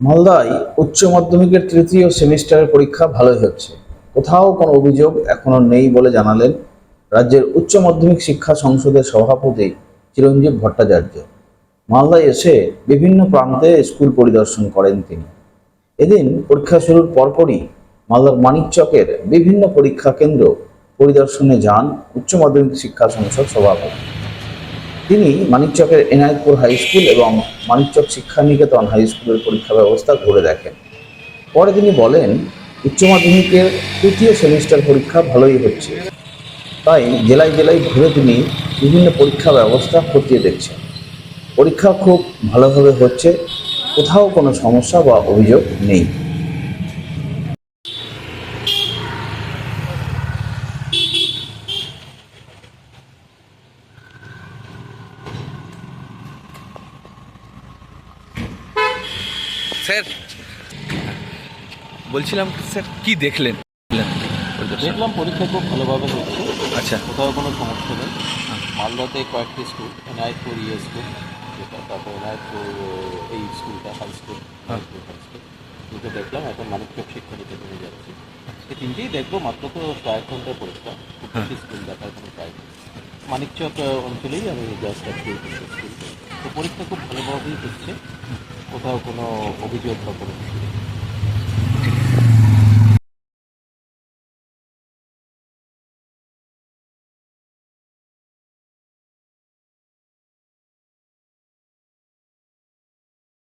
মালদায় উচ্চ মাধ্যমিকের তৃতীয় সেমিস্টারের পরীক্ষা ভালোই হচ্ছে। কোথাও কোনো অভিযোগ এখনও নেই বলে জানালেন রাজ্যের উচ্চ মাধ্যমিক শিক্ষা সংসদের সভাপতি চিরঞ্জীব ভট্টাচার্য। মালদায় এসে বিভিন্ন প্রান্তে স্কুল পরিদর্শন করেন তিনি। এদিন পরীক্ষা শুরুর পরপরই মালদার মানিকচকের বিভিন্ন পরীক্ষা কেন্দ্র পরিদর্শনে যান উচ্চ মাধ্যমিক শিক্ষা সংসদ সভাপতি। তিনি মানিকচকের এনায়তপুর হাই স্কুল এবং মানিকচক শিক্ষা নিকেতন হাই স্কুলের পরীক্ষা ব্যবস্থা ঘুরে দেখেন। পরে তিনি বলেন, উচ্চ মাধ্যমিকের তৃতীয় সেমিস্টার পরীক্ষা ভালোই হচ্ছে। তাই জেলায় জেলায় ঘুরে তিনি বিভিন্ন পরীক্ষা ব্যবস্থা খতিয়ে দেখছেন। পরীক্ষা খুব ভালোভাবে হচ্ছে, কোথাও কোনো সমস্যা বা অভিযোগ নেই। স্যার। বলছিলাম স্যার কি দেখলেন? দেখলাম পরীক্ষা খুব ভালোভাবে হচ্ছে আচ্ছা। কোথাও কোনো সমস্যা নেই। মালদাতে কয়েকটি স্কুল এনআইপুর ইয়ে স্কুল যেটা তারপর এনআইপুর এই স্কুলটা হাই স্কুল হাই স্কুল দুটো দেখলাম এখন মানিকচক শিক্ষা নিকেতনে যাচ্ছি। এই তিনটেই দেখব মাত্র তো কয়েক ঘণ্টার পরীক্ষা। খুব বেশি স্কুল দেখার কোনো টাইম মানিকচক অঞ্চলেই আমি জাস্ট স্কুল তো পরীক্ষা খুব ভালোভাবেই হচ্ছে কোথাও কোনো অভিযোগ বা কোনো কিছু নেই।